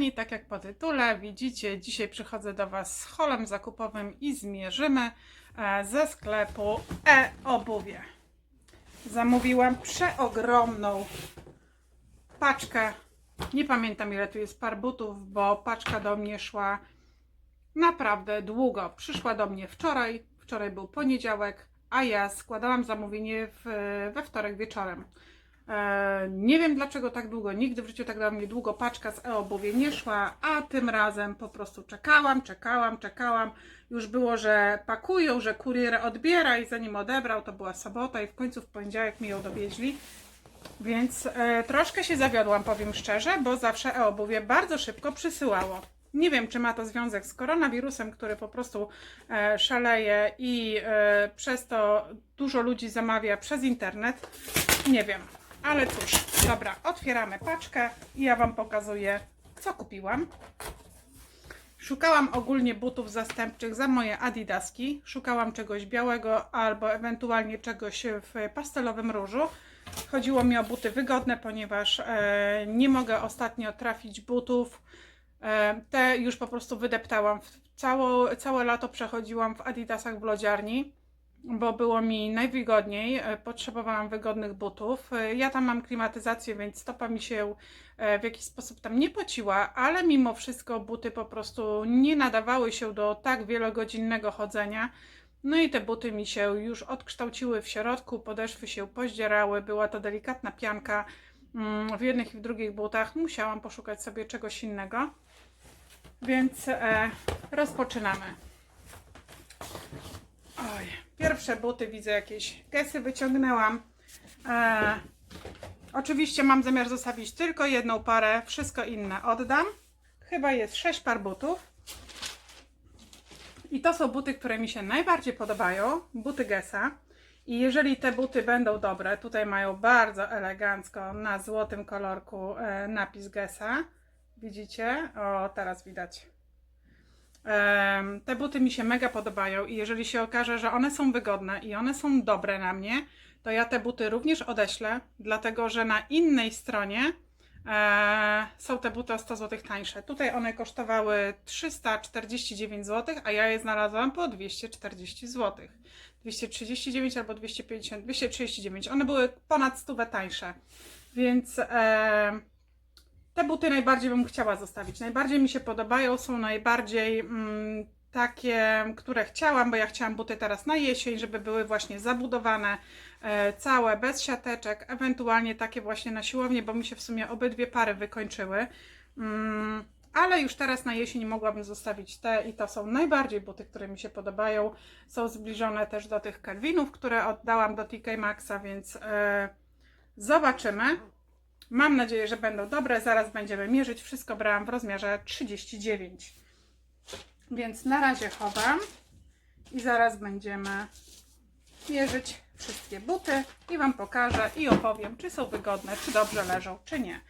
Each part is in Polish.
kochani, tak jak po tytule widzicie, dzisiaj przychodzę do Was z holem zakupowym i zmierzymy e, ze sklepu e-obuwie. Zamówiłam przeogromną paczkę, nie pamiętam ile tu jest par butów, bo paczka do mnie szła naprawdę długo. Przyszła do mnie wczoraj, wczoraj był poniedziałek, a ja składałam zamówienie w, we wtorek wieczorem. E, nie wiem dlaczego tak długo, nigdy w życiu tak do mnie długo paczka z e-obuwie nie szła, a tym razem po prostu czekałam, czekałam, czekałam. Już było, że pakują, że kurier odbiera i zanim odebrał, to była sobota i w końcu w poniedziałek mi ją dowieźli. Więc e, troszkę się zawiodłam, powiem szczerze, bo zawsze e-obuwie bardzo szybko przysyłało. Nie wiem, czy ma to związek z koronawirusem, który po prostu e, szaleje i e, przez to dużo ludzi zamawia przez internet. Nie wiem, ale cóż, dobra, otwieramy paczkę i ja Wam pokazuję, co kupiłam. Szukałam ogólnie butów zastępczych za moje adidaski. Szukałam czegoś białego albo ewentualnie czegoś w pastelowym różu. Chodziło mi o buty wygodne, ponieważ e, nie mogę ostatnio trafić butów. E, te już po prostu wydeptałam. Cało, całe lato przechodziłam w adidasach w lodziarni, bo było mi najwygodniej. E, Potrzebowałam wygodnych butów. E, Ja tam mam klimatyzację, więc stopa mi się e, w jakiś sposób tam nie pociła, ale mimo wszystko buty po prostu nie nadawały się do tak wielogodzinnego chodzenia. No i te buty mi się już odkształciły w środku, podeszwy się pozdzierały, była to delikatna pianka mm, w jednych i w drugich butach. Musiałam poszukać sobie czegoś innego. Więc e, rozpoczynamy. Oj, pierwsze buty widzę jakieś gesy wyciągnęłam. E, oczywiście mam zamiar zostawić tylko jedną parę, wszystko inne oddam. Chyba jest sześć par butów. I to są buty, które mi się najbardziej podobają. Buty Gesa. I jeżeli te buty będą dobre, tutaj mają bardzo elegancko na złotym kolorku e, napis Gesa. Widzicie? O, teraz widać. Te buty mi się mega podobają i jeżeli się okaże, że one są wygodne i one są dobre na mnie, to ja te buty również odeślę, dlatego że na innej stronie e, są te buty o 100 zł tańsze. Tutaj one kosztowały 349 zł, a ja je znalazłam po 240 zł. 239 albo 250, 239. One były ponad 100 tańsze. Więc e, te buty najbardziej bym chciała zostawić. Najbardziej mi się podobają, są najbardziej mm, takie, które chciałam, bo ja chciałam buty teraz na jesień, żeby były właśnie zabudowane, e, całe, bez siateczek, ewentualnie takie właśnie na siłownię, bo mi się w sumie obydwie pary wykończyły. Mm, ale już teraz na jesień mogłabym zostawić te i to są najbardziej buty, które mi się podobają. Są zbliżone też do tych Kelvinów, które oddałam do TK Maxa, więc e, zobaczymy. Mam nadzieję, że będą dobre. Zaraz będziemy mierzyć. Wszystko brałam w rozmiarze 39. Więc na razie chowam i zaraz będziemy mierzyć wszystkie buty i Wam pokażę i opowiem, czy są wygodne, czy dobrze leżą, czy nie.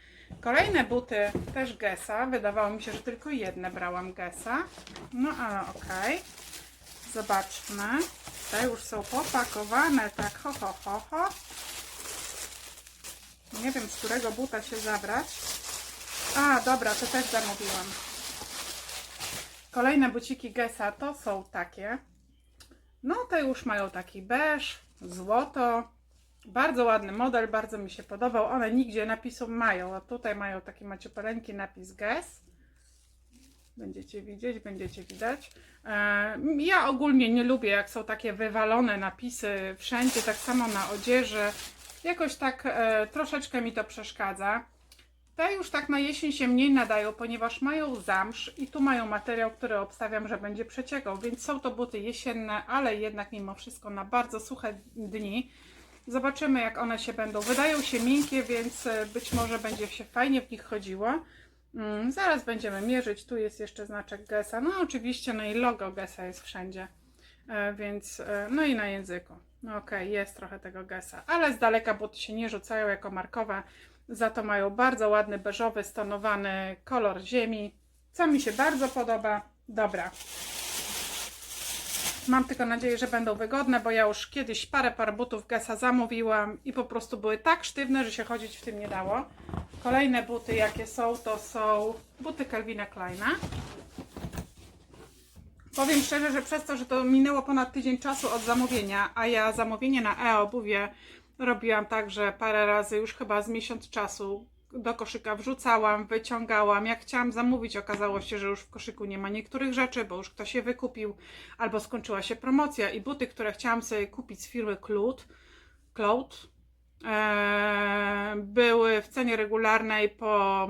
Kolejne buty też Gesa. Wydawało mi się, że tylko jedne brałam Gesa. No ale okej. Zobaczmy. Te już są popakowane, tak ho, ho, ho, ho. Nie wiem, z którego buta się zabrać. A, dobra, to też zamówiłam. Kolejne buciki Gesa to są takie. No, te już mają taki beż, złoto. Bardzo ładny model, bardzo mi się podobał. One nigdzie napisu mają, a tutaj mają taki maciupeńki napis Guess. Będziecie widzieć, będziecie widać. E, Ja ogólnie nie lubię, jak są takie wywalone napisy wszędzie, tak samo na odzieży. Jakoś tak e, troszeczkę mi to przeszkadza. Te już tak na jesień się mniej nadają, ponieważ mają zamsz i tu mają materiał, który obstawiam, że będzie przeciekał, więc są to buty jesienne, ale jednak mimo wszystko na bardzo suche dni. Zobaczymy jak one się będą. Wydają się miękkie, więc e, być może będzie się fajnie w nich chodziło. Mm, zaraz będziemy mierzyć. Tu jest jeszcze znaczek Gesa. No oczywiście, no i logo Gesa jest wszędzie. E, więc, e, no i na języku. No okej, jest trochę tego Gesa, ale z daleka buty się nie rzucają jako markowe. Za to mają bardzo ładny, beżowy, stonowany kolor ziemi, co mi się bardzo podoba. Dobra. Mam tylko nadzieję, że będą wygodne, bo ja już kiedyś parę par butów Gessa zamówiłam i po prostu były tak sztywne, że się chodzić w tym nie dało. Kolejne buty, jakie są, to są buty Calvina Kleina. Powiem szczerze, że przez to, że to minęło ponad tydzień czasu od zamówienia, a ja zamówienie na e-obuwie robiłam tak, że parę razy już chyba z miesiąc czasu do koszyka wrzucałam, wyciągałam. Jak chciałam zamówić, okazało się, że już w koszyku nie ma niektórych rzeczy, bo już ktoś je wykupił, albo skończyła się promocja i buty, które chciałam sobie kupić z firmy Cloud, Cloud e, były w cenie regularnej po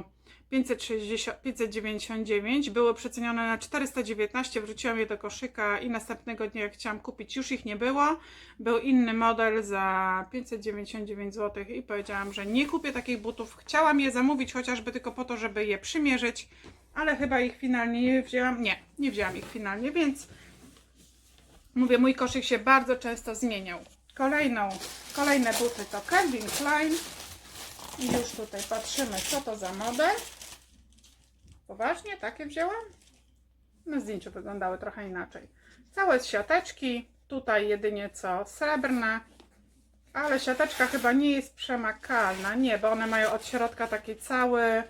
560, 599, były przecenione na 419, wrzuciłam je do koszyka i następnego dnia jak chciałam kupić, już ich nie było. Był inny model za 599 zł i powiedziałam, że nie kupię takich butów. Chciałam je zamówić chociażby tylko po to, żeby je przymierzyć, ale chyba ich finalnie nie wzięłam. Nie, nie wzięłam ich finalnie, więc mówię, mój koszyk się bardzo często zmieniał. Kolejną, kolejne buty to Calvin Klein. I już tutaj patrzymy, co to za model. Poważnie, takie wzięłam? Na zdjęciu wyglądały trochę inaczej. Całe z siateczki, tutaj jedynie co srebrne, ale siateczka chyba nie jest przemakalna. Nie, bo one mają od środka taki cały,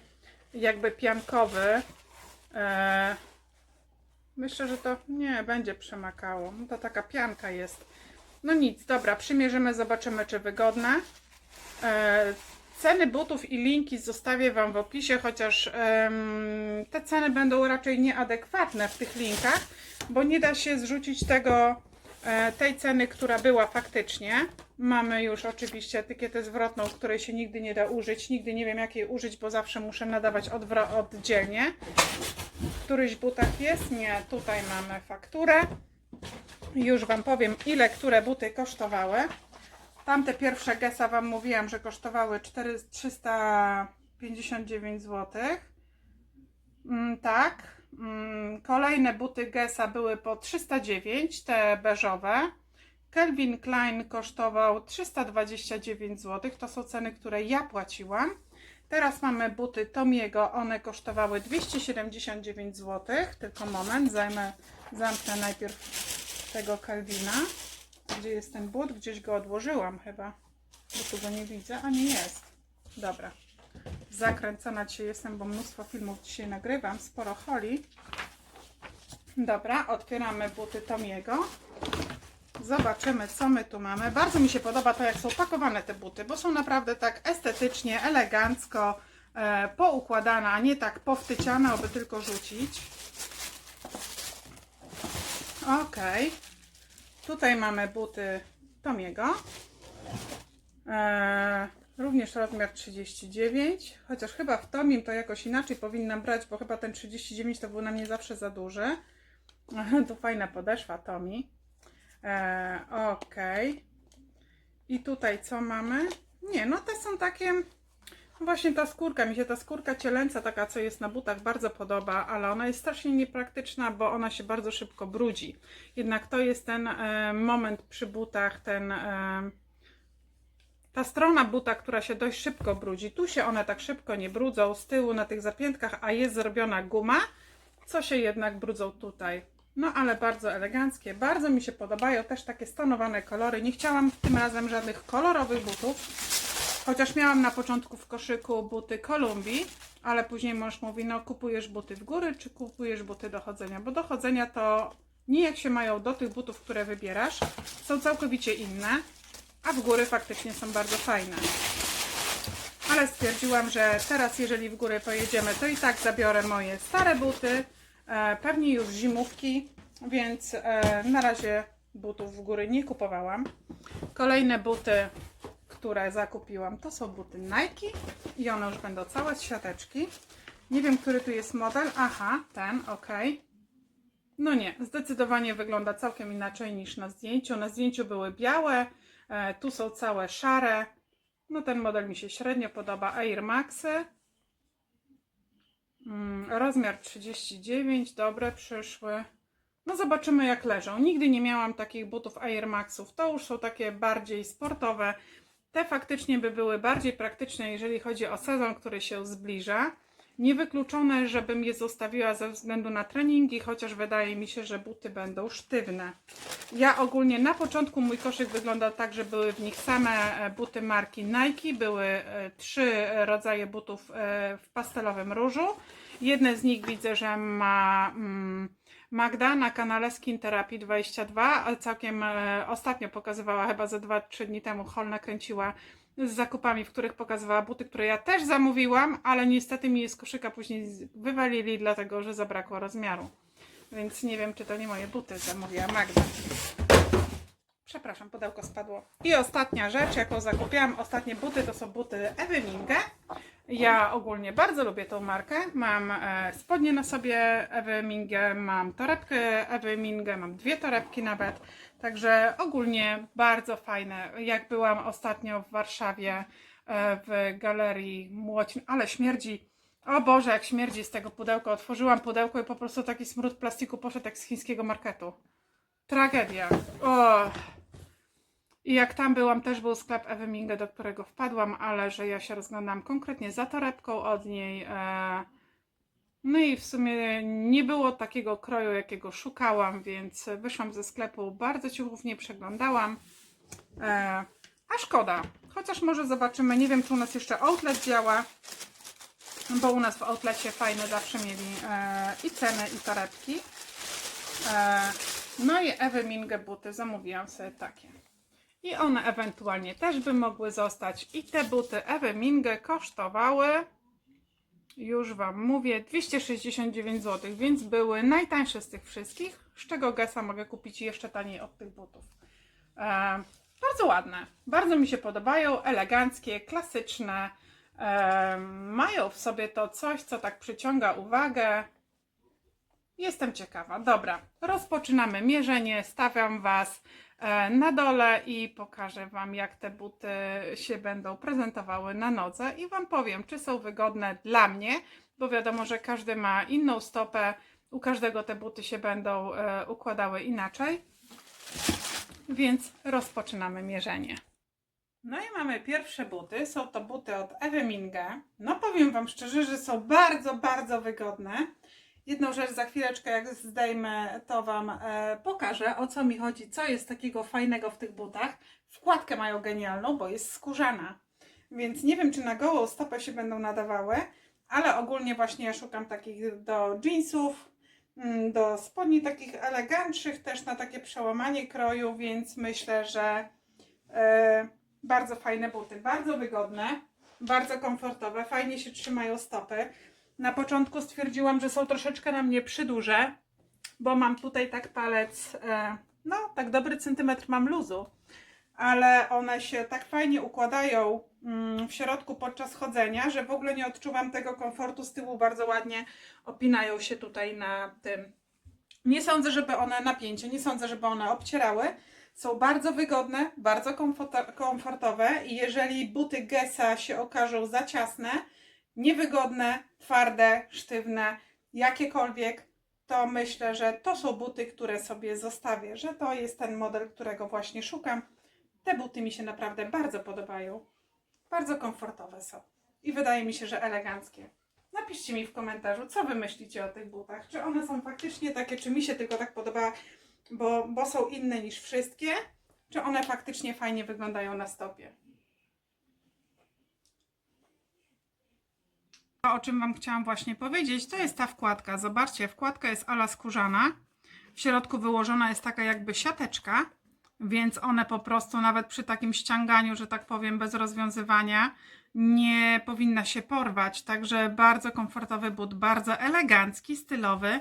jakby piankowy. Eee, myślę, że to nie będzie przemakało. No to taka pianka jest. No nic, dobra, przymierzymy, zobaczymy, czy wygodne. Eee, Ceny butów i linki zostawię Wam w opisie, chociaż em, te ceny będą raczej nieadekwatne w tych linkach, bo nie da się zrzucić tego, e, tej ceny, która była faktycznie. Mamy już oczywiście etykietę zwrotną, której się nigdy nie da użyć. Nigdy nie wiem, jak jej użyć, bo zawsze muszę nadawać oddzielnie. W któryś butach jest? Nie, tutaj mamy fakturę. Już Wam powiem, ile które buty kosztowały. Tamte pierwsze Gesa Wam mówiłam, że kosztowały 4, 359 zł. Mm, tak. Mm, kolejne buty Gesa były po 309, te beżowe. Calvin Klein kosztował 329 zł. To są ceny, które ja płaciłam. Teraz mamy buty Tomiego. One kosztowały 279 zł. Tylko moment, zajmę, zamknę najpierw tego Calvina. Gdzie jest ten but? Gdzieś go odłożyłam chyba. Bo tu go nie widzę. A nie jest. Dobra. Zakręcona dzisiaj jestem, bo mnóstwo filmów dzisiaj nagrywam. Sporo holi. Dobra, otwieramy buty Tomiego. Zobaczymy, co my tu mamy. Bardzo mi się podoba to, jak są pakowane te buty, bo są naprawdę tak estetycznie, elegancko e, poukładane, a nie tak powtyciane, aby tylko rzucić. Okej. Tutaj mamy buty Tomiego. Eee, również rozmiar 39, chociaż chyba w Tomim to jakoś inaczej powinnam brać, bo chyba ten 39 to był na mnie zawsze za duży. tu fajna podeszwa Tomi. Eee, ok. I tutaj co mamy? Nie, no te są takie... Właśnie ta skórka, mi się ta skórka cielęca, taka co jest na butach, bardzo podoba, ale ona jest strasznie niepraktyczna, bo ona się bardzo szybko brudzi. Jednak to jest ten e, moment przy butach, ten, e, ta strona buta, która się dość szybko brudzi. Tu się one tak szybko nie brudzą, z tyłu na tych zapiętkach, a jest zrobiona guma, co się jednak brudzą tutaj. No ale bardzo eleganckie, bardzo mi się podobają, też takie stonowane kolory. Nie chciałam tym razem żadnych kolorowych butów, Chociaż miałam na początku w koszyku buty Kolumbii, ale później mąż mówi, no kupujesz buty w góry, czy kupujesz buty do chodzenia? Bo do chodzenia to nijak się mają do tych butów, które wybierasz. Są całkowicie inne, a w góry faktycznie są bardzo fajne. Ale stwierdziłam, że teraz jeżeli w górę pojedziemy, to i tak zabiorę moje stare buty, e, pewnie już zimówki, więc e, na razie butów w góry nie kupowałam. Kolejne buty które zakupiłam, to są buty Nike i one już będą całe z siateczki. Nie wiem, który tu jest model. Aha, ten, ok. No nie, zdecydowanie wygląda całkiem inaczej niż na zdjęciu. Na zdjęciu były białe, e, tu są całe szare. No ten model mi się średnio podoba. Air Maxy. Mm, rozmiar 39, dobre przyszły. No zobaczymy jak leżą. Nigdy nie miałam takich butów Air Maxów. To już są takie bardziej sportowe. Te faktycznie by były bardziej praktyczne, jeżeli chodzi o sezon, który się zbliża. Niewykluczone, żebym je zostawiła ze względu na treningi, chociaż wydaje mi się, że buty będą sztywne. Ja ogólnie na początku mój koszyk wyglądał tak, że były w nich same e, buty marki Nike. Były e, trzy rodzaje butów e, w pastelowym różu. Jedne z nich widzę, że ma mm, Magda na kanale Skin Therapy 22, ale całkiem e, ostatnio pokazywała, chyba ze 2-3 dni temu, Hol nakręciła z zakupami, w których pokazywała buty, które ja też zamówiłam, ale niestety mi je z koszyka później wywalili, dlatego że zabrakło rozmiaru. Więc nie wiem, czy to nie moje buty zamówiła Magda. Przepraszam, pudełko spadło. I ostatnia rzecz, jaką zakupiłam, ostatnie buty, to są buty Ewy Minge. Ja ogólnie bardzo lubię tą markę. Mam e, spodnie na sobie Ewy Minge, mam torebkę Ewy Minge, mam dwie torebki nawet. Także ogólnie bardzo fajne. Jak byłam ostatnio w Warszawie e, w galerii Młocin, ale śmierdzi. O Boże, jak śmierdzi z tego pudełka. Otworzyłam pudełko i po prostu taki smród plastiku poszedł jak z chińskiego marketu. Tragedia. O. I jak tam byłam, też był sklep Ewy Minge, do którego wpadłam, ale że ja się rozglądam konkretnie za torebką od niej. E, no i w sumie nie było takiego kroju, jakiego szukałam, więc wyszłam ze sklepu, bardzo cichównie przeglądałam. E, a szkoda, chociaż może zobaczymy, nie wiem czy u nas jeszcze outlet działa, bo u nas w outlecie fajne zawsze mieli e, i ceny, i torebki. No i Ewy Minge buty zamówiłam sobie takie. I one ewentualnie też by mogły zostać. I te buty Ewy Minge kosztowały, już Wam mówię, 269 zł, więc były najtańsze z tych wszystkich, z czego Gesa mogę kupić jeszcze taniej od tych butów. E, bardzo ładne, bardzo mi się podobają, eleganckie, klasyczne. E, mają w sobie to coś, co tak przyciąga uwagę. Jestem ciekawa. Dobra, rozpoczynamy mierzenie. Stawiam Was e, na dole i pokażę Wam, jak te buty się będą prezentowały na nodze i Wam powiem, czy są wygodne dla mnie, bo wiadomo, że każdy ma inną stopę, u każdego te buty się będą e, układały inaczej. Więc rozpoczynamy mierzenie. No i mamy pierwsze buty. Są to buty od Ewy Minge. No powiem Wam szczerze, że są bardzo, bardzo wygodne. Jedną rzecz za chwileczkę, jak zdejmę, to Wam e, pokażę, o co mi chodzi, co jest takiego fajnego w tych butach. Wkładkę mają genialną, bo jest skórzana. Więc nie wiem, czy na gołą stopę się będą nadawały, ale ogólnie właśnie ja szukam takich do jeansów, mm, do spodni takich eleganckich, też na takie przełamanie kroju, więc myślę, że e, bardzo fajne buty, bardzo wygodne, bardzo komfortowe, fajnie się trzymają stopy. Na początku stwierdziłam, że są troszeczkę na mnie przyduże, bo mam tutaj tak palec, e, no tak dobry centymetr mam luzu, ale one się tak fajnie układają mm, w środku podczas chodzenia, że w ogóle nie odczuwam tego komfortu z tyłu, bardzo ładnie opinają się tutaj na tym. Nie sądzę, żeby one napięcie, nie sądzę, żeby one obcierały. Są bardzo wygodne, bardzo komforto- komfortowe i jeżeli buty Gesa się okażą za ciasne, niewygodne, twarde, sztywne, jakiekolwiek, to myślę, że to są buty, które sobie zostawię, że to jest ten model, którego właśnie szukam. Te buty mi się naprawdę bardzo podobają. Bardzo komfortowe są i wydaje mi się, że eleganckie. Napiszcie mi w komentarzu, co wy myślicie o tych butach. Czy one są faktycznie takie, czy mi się tylko tak podoba, bo, bo są inne niż wszystkie, czy one faktycznie fajnie wyglądają na stopie. O czym Wam chciałam właśnie powiedzieć, to jest ta wkładka. Zobaczcie, wkładka jest ala skórzana. W środku wyłożona jest taka jakby siateczka, więc one po prostu nawet przy takim ściąganiu, że tak powiem, bez rozwiązywania, nie powinna się porwać. Także bardzo komfortowy but, bardzo elegancki, stylowy.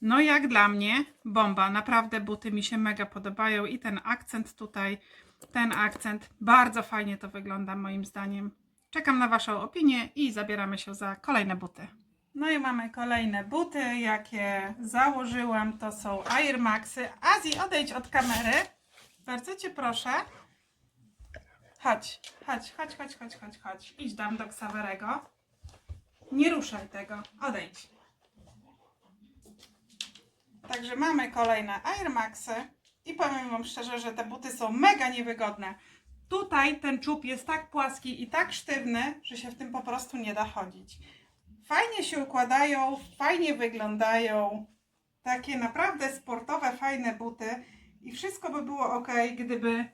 No jak dla mnie, bomba. Naprawdę buty mi się mega podobają i ten akcent tutaj, ten akcent, bardzo fajnie to wygląda moim zdaniem. Czekam na Waszą opinię i zabieramy się za kolejne buty. No i mamy kolejne buty, jakie założyłam. To są Air Maxy. Azji, odejdź od kamery. Bardzo Cię proszę. Chodź, chodź, chodź, chodź, chodź, chodź, chodź. Idź dam do Ksawerego. Nie ruszaj tego. Odejdź. Także mamy kolejne Air Maxy i powiem Wam szczerze, że te buty są mega niewygodne. Tutaj ten czub jest tak płaski i tak sztywny, że się w tym po prostu nie da chodzić. Fajnie się układają, fajnie wyglądają. Takie naprawdę sportowe, fajne buty. I wszystko by było ok, gdyby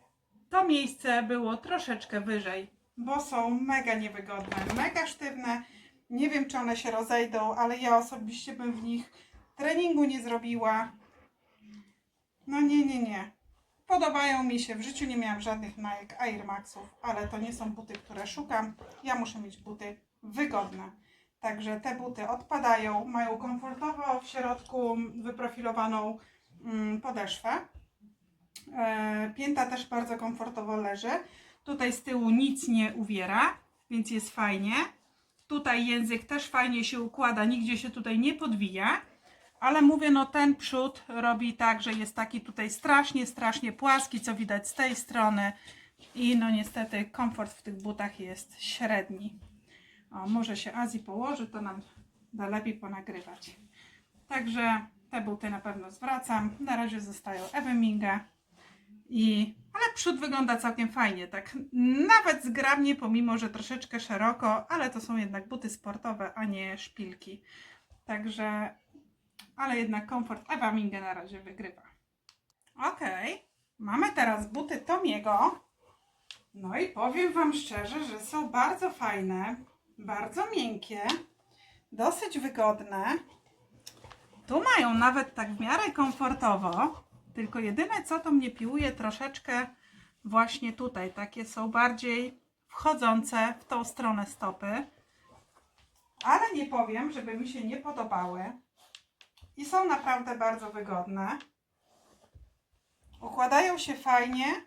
to miejsce było troszeczkę wyżej, bo są mega niewygodne, mega sztywne. Nie wiem, czy one się rozejdą, ale ja osobiście bym w nich treningu nie zrobiła. No nie, nie, nie. Podobają mi się. W życiu nie miałam żadnych Nike Air Maxów, ale to nie są buty, które szukam. Ja muszę mieć buty wygodne. Także te buty odpadają, mają komfortowo w środku wyprofilowaną mm, podeszwę. E, Pięta też bardzo komfortowo leży. Tutaj z tyłu nic nie uwiera, więc jest fajnie. Tutaj język też fajnie się układa, nigdzie się tutaj nie podwija. Ale mówię, no ten przód robi tak, że jest taki tutaj strasznie, strasznie płaski, co widać z tej strony. I no niestety komfort w tych butach jest średni. O, może się Azji położy, to nam da lepiej ponagrywać. Także te buty na pewno zwracam. Na razie zostają Ewy Minga. I, ale przód wygląda całkiem fajnie, tak nawet zgrabnie, pomimo że troszeczkę szeroko, ale to są jednak buty sportowe, a nie szpilki. Także, ale jednak komfort Ewa Minga na razie wygrywa. Ok, mamy teraz buty Tomiego. No i powiem Wam szczerze, że są bardzo fajne, bardzo miękkie, dosyć wygodne. Tu mają nawet tak w miarę komfortowo, tylko jedyne co to mnie piłuje troszeczkę właśnie tutaj. Takie są bardziej wchodzące w tą stronę stopy. Ale nie powiem, żeby mi się nie podobały. I są naprawdę bardzo wygodne. Układają się fajnie.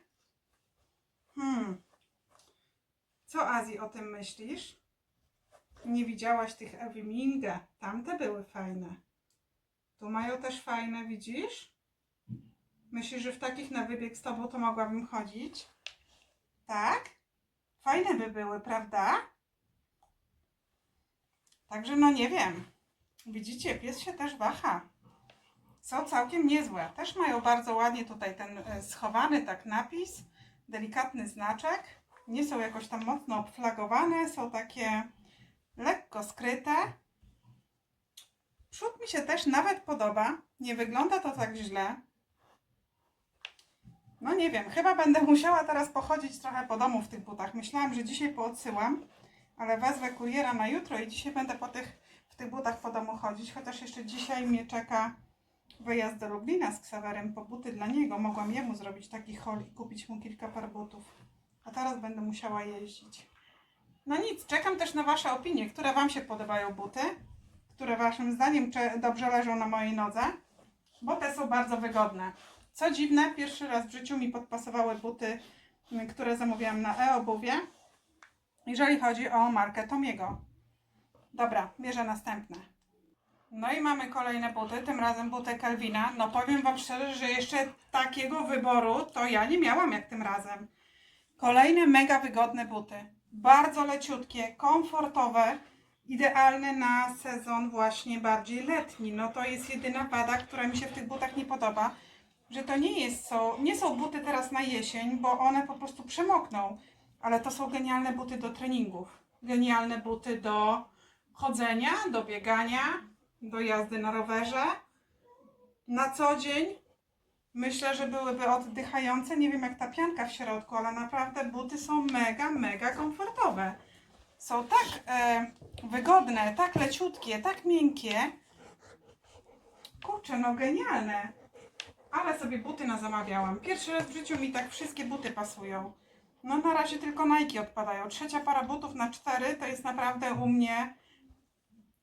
Hmm. Co Azji o tym myślisz? Nie widziałaś tych Ewy Minga. Tamte były fajne. Tu mają też fajne, widzisz? Myślisz, że w takich na wybieg z tobą to mogłabym chodzić? Tak? Fajne by były, prawda? Także no nie wiem. Widzicie, pies się też waha. Są całkiem niezłe. Też mają bardzo ładnie tutaj ten e, schowany tak napis, delikatny znaczek. Nie są jakoś tam mocno obflagowane, są takie lekko skryte. Przód mi się też nawet podoba. Nie wygląda to tak źle. No nie wiem, chyba będę musiała teraz pochodzić trochę po domu w tych butach. Myślałam, że dzisiaj poodsyłam, ale wezwę kuriera na jutro i dzisiaj będę po tych, tych butach po domu chodzić. Chociaż jeszcze dzisiaj mnie czeka wyjazd do Lublina z Ksawerem po buty dla niego. Mogłam jemu zrobić taki haul i kupić mu kilka par butów. A teraz będę musiała jeździć. No nic, czekam też na Wasze opinie, które Wam się podobają buty, które Waszym zdaniem dobrze leżą na mojej nodze, bo te są bardzo wygodne. Co dziwne, pierwszy raz w życiu mi podpasowały buty, y, które zamówiłam na e-obuwie, jeżeli chodzi o markę Tomiego. Dobra, bierze następne. No i mamy kolejne buty, tym razem buty Calvina. No powiem Wam szczerze, że jeszcze takiego wyboru to ja nie miałam jak tym razem. Kolejne mega wygodne buty. Bardzo leciutkie, komfortowe, idealne na sezon właśnie bardziej letni. No to jest jedyna wada, która mi się w tych butach nie podoba, że to nie jest są, nie są buty teraz na jesień, bo one po prostu przemokną, ale to są genialne buty do treningów. Genialne buty do chodzenia, do biegania, do jazdy na rowerze. Na co dzień Myślę, że byłyby oddychające. Nie wiem jak ta pianka w środku, ale naprawdę buty są mega, mega komfortowe. Są tak e, wygodne, tak leciutkie, tak miękkie. Kurczę, no genialne. Ale sobie buty na zamawiałam. Pierwszy raz w życiu mi tak wszystkie buty pasują. No na razie tylko Nike odpadają. Trzecia para butów na cztery to jest naprawdę u mnie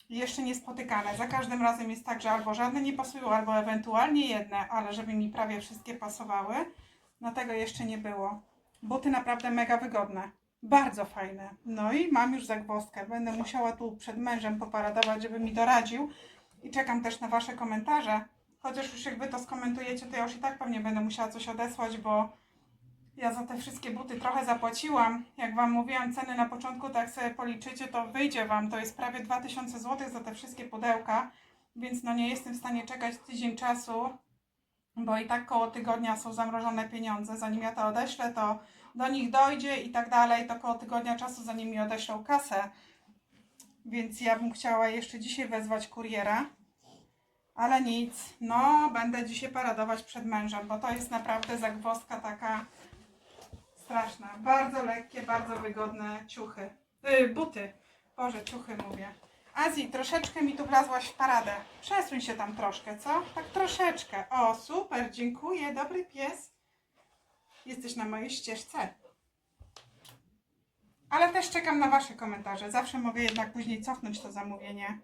jeszcze niespotykane. Za każdym razem jest tak, że albo żadne nie pasują, albo ewentualnie jedne, ale żeby mi prawie wszystkie pasowały, no tego jeszcze nie było. Buty naprawdę mega wygodne. Bardzo fajne. No i mam już zagwozdkę. Będę musiała tu przed mężem poparadować, żeby mi doradził. I czekam też na Wasze komentarze. Chociaż już jak Wy to skomentujecie, to ja już i tak pewnie będę musiała coś odesłać, bo ja za te wszystkie buty trochę zapłaciłam. Jak Wam mówiłam, ceny na początku, tak sobie policzycie, to wyjdzie Wam. To jest prawie 2000 zł za te wszystkie pudełka, więc no nie jestem w stanie czekać tydzień czasu, bo i tak koło tygodnia są zamrożone pieniądze. Zanim ja to odeślę, to do nich dojdzie i tak dalej. To koło tygodnia czasu, zanim mi odeślą kasę. więc ja bym chciała jeszcze dzisiaj wezwać kuriera. Ale nic, no będę dzisiaj paradować przed mężem, bo to jest naprawdę zagwozdka taka straszna. Bardzo lekkie, bardzo wygodne ciuchy. Yy, buty. Boże, ciuchy mówię. Azji, troszeczkę mi tu wlazłaś w paradę. Przesuń się tam troszkę, co? Tak troszeczkę. O, super, dziękuję, dobry pies. Jesteś na mojej ścieżce. Ale też czekam na Wasze komentarze. Zawsze mogę jednak później cofnąć to zamówienie.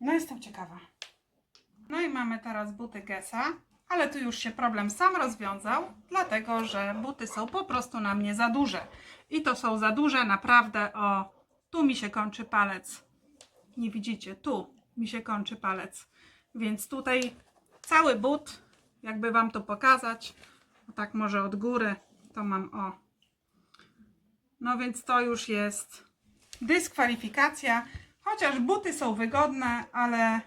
No, jestem ciekawa. No i mamy teraz buty Gesa, ale tu już się problem sam rozwiązał, dlatego że buty są po prostu na mnie za duże. I to są za duże naprawdę o... Tu mi się kończy palec. Nie widzicie, tu mi się kończy palec. Więc tutaj cały but, jakby Wam to pokazać, tak może od góry, to mam o. No więc to już jest dyskwalifikacja, chociaż buty są wygodne, ale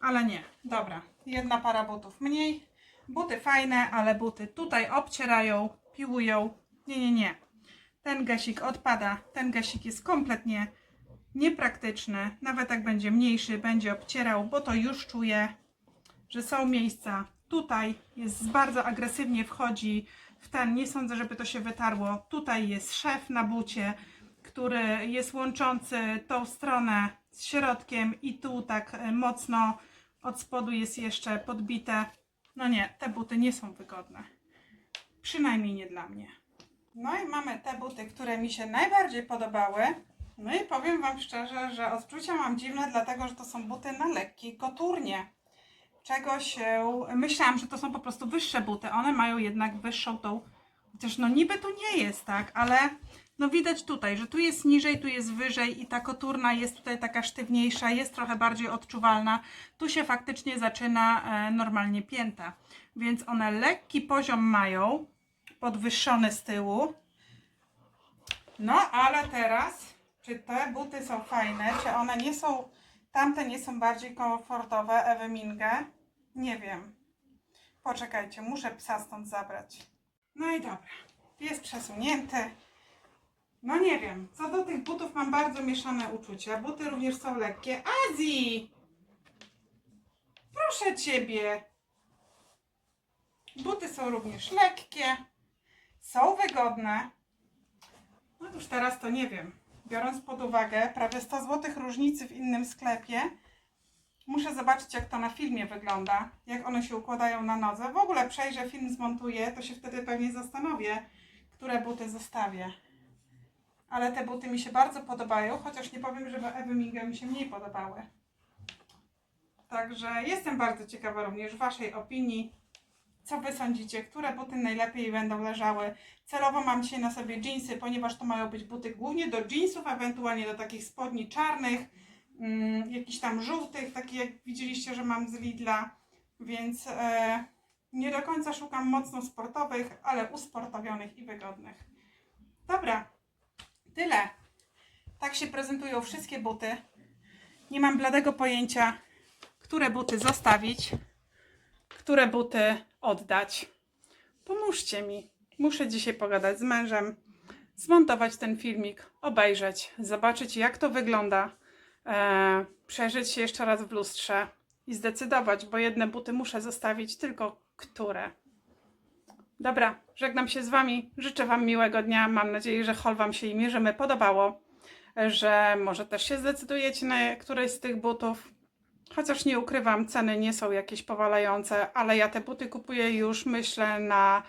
ale nie. Dobra, jedna para butów mniej. Buty fajne, ale buty tutaj obcierają, piłują. Nie, nie, nie. Ten gasik odpada. Ten gasik jest kompletnie niepraktyczny. Nawet jak będzie mniejszy, będzie obcierał, bo to już czuję, że są miejsca. Tutaj jest bardzo agresywnie wchodzi w ten. Nie sądzę, żeby to się wytarło. Tutaj jest szef na bucie, który jest łączący tą stronę z środkiem i tu tak e, mocno od spodu jest jeszcze podbite. No nie, te buty nie są wygodne. Przynajmniej nie dla mnie. No i mamy te buty, które mi się najbardziej podobały. No i powiem Wam szczerze, że odczucia mam dziwne, dlatego że to są buty na lekkiej koturnie. Czego się... Myślałam, że to są po prostu wyższe buty. One mają jednak wyższą tą... Chociaż no niby tu nie jest, tak? Ale no widać tutaj, że tu jest niżej, tu jest wyżej i ta koturna jest tutaj taka sztywniejsza, jest trochę bardziej odczuwalna. Tu się faktycznie zaczyna e, normalnie pięta. Więc one lekki poziom mają, podwyższony z tyłu. No ale teraz, czy te buty są fajne, czy one nie są, tamte nie są bardziej komfortowe, Ewy Minge? Nie wiem. Poczekajcie, muszę psa stąd zabrać. No i dobra, jest przesunięty. No nie wiem, co do tych butów mam bardzo mieszane uczucia. Buty również są lekkie. Azji! Proszę Ciebie! Buty są również lekkie, są wygodne. No już teraz to nie wiem. Biorąc pod uwagę prawie 100 zł różnicy w innym sklepie, muszę zobaczyć jak to na filmie wygląda, jak one się układają na nodze. W ogóle przejrzę film, zmontuję, to się wtedy pewnie zastanowię, które buty zostawię ale te buty mi się bardzo podobają, chociaż nie powiem, żeby Ewy Minga mi się mniej podobały. Także jestem bardzo ciekawa również Waszej opinii. Co Wy sądzicie? Które buty najlepiej będą leżały? Celowo mam dzisiaj na sobie jeansy, ponieważ to mają być buty głównie do jeansów, ewentualnie do takich spodni czarnych, mm, jakichś tam żółtych, takie jak widzieliście, że mam z Lidla, więc e, nie do końca szukam mocno sportowych, ale usportowionych i wygodnych. Dobra, Tyle. Tak się prezentują wszystkie buty. Nie mam bladego pojęcia, które buty zostawić, które buty oddać. Pomóżcie mi. Muszę dzisiaj pogadać z mężem, zmontować ten filmik, obejrzeć, zobaczyć jak to wygląda, e, przejrzeć się jeszcze raz w lustrze i zdecydować, bo jedne buty muszę zostawić, tylko które. Dobra, żegnam się z Wami. Życzę Wam miłego dnia. Mam nadzieję, że hol Wam się i mierzymy podobało, że może też się zdecydujecie na któreś z tych butów. Chociaż nie ukrywam, ceny nie są jakieś powalające, ale ja te buty kupuję już myślę na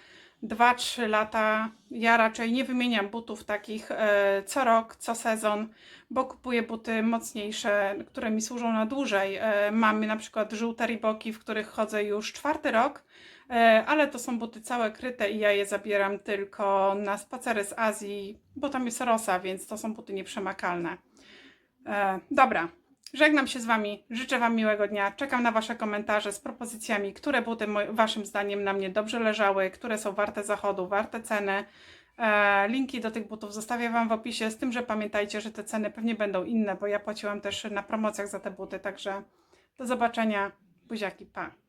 2-3 lata. Ja raczej nie wymieniam butów takich e, co rok, co sezon, bo kupuję buty mocniejsze, które mi służą na dłużej. E, mam na przykład żółte riboki, w których chodzę już czwarty rok ale to są buty całe kryte i ja je zabieram tylko na spacery z Azji, bo tam jest rosa, więc to są buty nieprzemakalne. E, dobra, żegnam się z Wami, życzę Wam miłego dnia, czekam na Wasze komentarze z propozycjami, które buty Waszym zdaniem na mnie dobrze leżały, które są warte zachodu, warte ceny. E, linki do tych butów zostawię Wam w opisie, z tym, że pamiętajcie, że te ceny pewnie będą inne, bo ja płaciłam też na promocjach za te buty, także do zobaczenia, buziaki, pa!